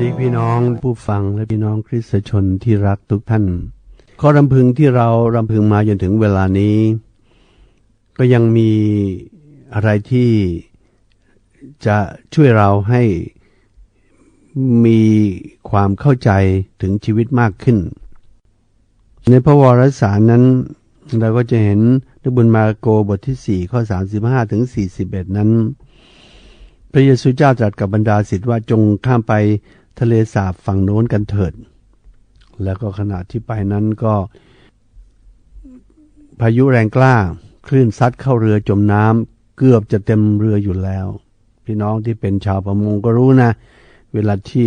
ดีพี่น้องผู้ฟังและพี่น้องคริสตชนที่รักทุกท่าน ข้อรำพึงที่เรารำพึงมาจนถึงเวลานี้ ก็ยังมีอะไรที่จะช่วยเราให้มีความเข้าใจถึงชีวิตมากขึ้น ในพระวรสารนั้น เราก็จะเห็นในบุญมาโกบทที่ 4 ข้อ 35 ถึง 41 นั้น พระเยซูเจ้าตรัสกับบรรดาศิษย์ว่าจงข้ามไป ทะเลสาบฝั่งโน้นกันเถิด แล้วก็ขณะที่ไปนั้นก็ พายุแรงกล้า คลื่นซัดเข้าเรือจมน้ำเกือบจะเต็มเรืออยู่แล้ว พี่น้องที่เป็นชาวประมงก็รู้นะ เวลาที่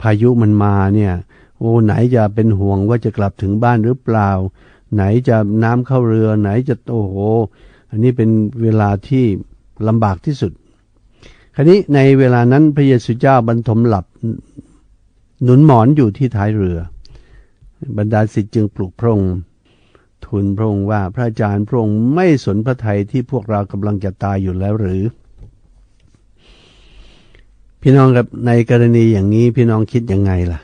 พายุมันมาเนี่ยโอ้ไหนจะเป็นห่วงว่าจะกลับถึงบ้านหรือเปล่า ไหนจะน้ำเข้าเรือไหนจะโอ้โห อันนี้เป็นเวลาที่ลำบากที่สุด คราวนี้ในเวลานั้นพระเยซูเจ้าบรรทมหลับหนุนหมอนอยู่ที่ท้ายเรือ บรรดาศิษย์จึงปลุกพระองค์ทูลพระองค์ว่าพระอาจารย์พระองค์ไม่สนพระทัยที่พวกเรากำลังจะตายอยู่แล้วหรือ พี่น้องครับในกรณีอย่างนี้พี่น้องคิดยังไงล่ะ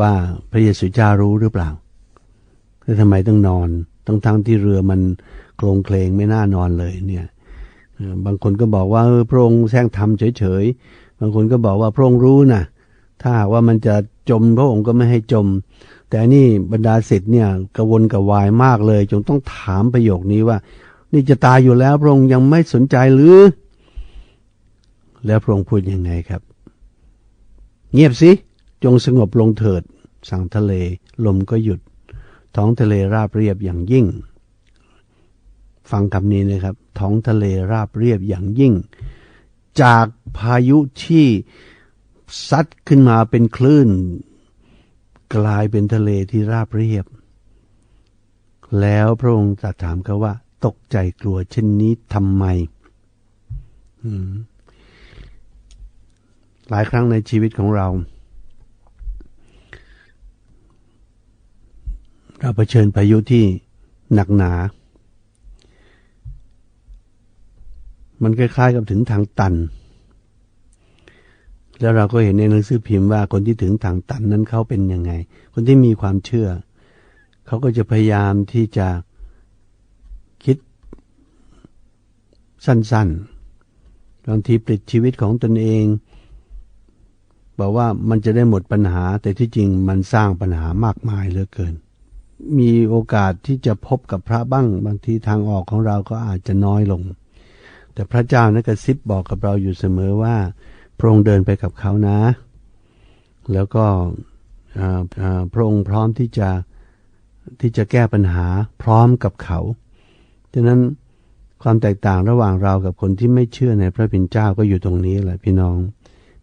ว่าพระเยซูเจ้ารู้หรือเปล่าแล้วทำไมต้องนอน ทั้งทั้งที่เรือมันโคลงเคลงไม่น่านอนเลยเนี่ย บางคนก็บอกว่าพระองค์แซงทำเฉยๆ บางคนก็บอกว่าพระองค์รู้นะถ้าว่ามันจะจมพระองค์ก็ไม่ให้จม แต่นี่บรรดาศิษย์เนี่ยกระวนกระวายมากเลย จงต้องถามประโยคนี้ว่า นี่จะตายอยู่แล้วพระองค์ยังไม่สนใจหรือ แล้วพระองค์พูดยังไงครับ เงียบสิ จงสงบลงเถิด สั่งทะเลลมก็หยุด ท้องทะเลราบเรียบอย่างยิ่ง ฟังคำนี้นะครับ ท้องทะเลราบเรียบอย่างยิ่ง จากพายุที่ซัดขึ้นมาเป็นคลื่น กลายเป็นทะเลที่ราบเรียบ แล้วพระองค์ตรัสถามเขาว่า ตกใจกลัวเช่นนี้ทำไมหลายครั้งในชีวิตของเรา เราเผชิญพายุที่หนักหนา มันคล้ายๆกับถึงทางตัน แล้วเราก็เห็นในหนังสือพิมพ์ว่าคนที่ถึงทางตันนั้นเขาเป็นยังไง คนที่มีความเชื่อ เขาก็จะพยายามที่จะคิดสั้นๆ บางทีปลิดชีวิตของตนเอง บอกว่ามันจะได้หมดปัญหา แต่ที่จริงมันสร้างปัญหามากมายเหลือเกิน มีโอกาสที่จะพบกับพระบ้าง บางทีทางออกของเราก็อาจจะน้อยลง แต่พระเจ้านั้นกระซิบบอกกับเราอยู่เสมอว่า พระองค์เดินไปกับเขานะ แล้วก็พระองค์พร้อมที่จะที่จะแก้ปัญหาพร้อมกับเขาดังนั้นความแตกต่างระหว่างเรากับคนที่ไม่เชื่อในพระเป็นเจ้าก็อยู่ตรงนี้แหละพี่น้อง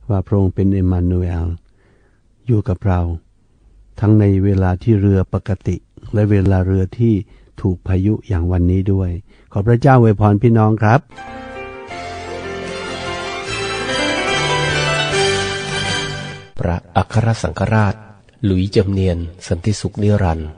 ว่าพระองค์เป็นเอมมานูเอลอยู่กับเรา ทั้งในเวลาที่เรือปกติ และเวลาเรือที่ถูกพายุอย่างวันนี้ด้วย ขอพระเจ้าอวยพรพี่น้องครับ ระอัครสังฆราช หลุยจมเนียน สันติสุขนิรันดร์